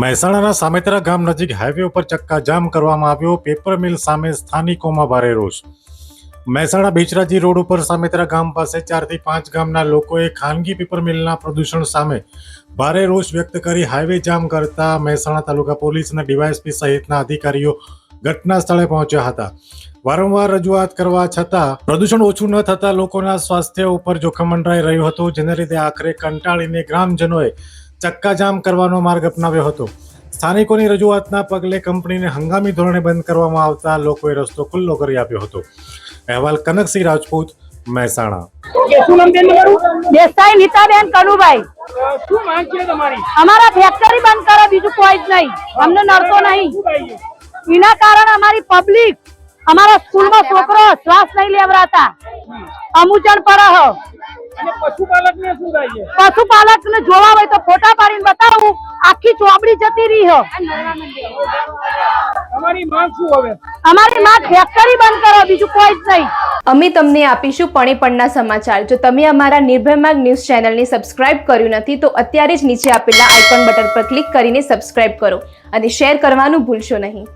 મહેસાણાના સામેતરા ગામ નજીક હાઈવે ઉપર ચક્કાજામ કરવામાં આવ્યો. પેપર મિલ સામે સ્થાનિકોમાં ભારે રોષ. મહેસાણા બેચરાજી રોડ ઉપર સામેતરા ગામ પાસે ચારથી પાંચ ગામના લોકોએ ખાનગી પેપર મિલના પ્રદૂષણ સામે ભારે રોષ વ્યક્ત કરી હાઈવે જામ કરતા મહેસાણા તાલુકા પોલીસ અને ડીવાયએસપી સહિતના અધિકારીઓ ઘટના સ્થળે પહોંચ્યા હતા. વારંવાર રજૂઆત કરવા છતાં પ્રદૂષણ ઓછું ન થતાં લોકોના સ્વાસ્થ્ય ઉપર જોખમ મંડરાઈ રહ્યું હતું. જેને લીધે આખરે કંટાળીને ગ્રામજનોએ ચક્કાજામ કરવાનો માર્ગ અપનાવ્યો હતો. સ્થાનિકોની રજૂઆતના પગલે કંપનીને હંગામી ધોરણે બંધ કરવામાં આવતા લોકોએ રસ્તો ખુલ્લો કરી આપ્યો હતો. અહેવાલ કનકસિંહ રાજપૂત મહેસાણા. દેસાઈ નીતાબેન કનુભાઈ. શું માંગ છે તમારી? અમારા ફેક્ટરી બંધ કરો બીજું કોઈ જ નહીં. અમને નડતો નહીં. એના કારણે અમારી પબ્લિક અમારા સ્કૂલમાં છોકરો શ્વાસ નહીં લેવરાતા. અમુચણ પર પશુપાલક ને જોવા હોય તો ફોટા પાડીને બતાવું. આખી ચોપડી જતી રહી હો. અમારી માંગ શું હવે? અમારી માંગ ફેક્ટરી બંધ કરો બીજું કોઈ જ નહીં. અમે તમને આપીશું પણે પણના સમાચાર. જો તમે અમારા નિર્ભય માર્ગ ન્યૂઝ ચેનલને સબસ્ક્રાઇબ કર્યું નથી તો અત્યારે જ નીચે આપેલા આઇકોન બટન પર ક્લિક કરીને સબસ્ક્રાઇબ કરો અને શેર કરવાનું ભૂલશો નહીં.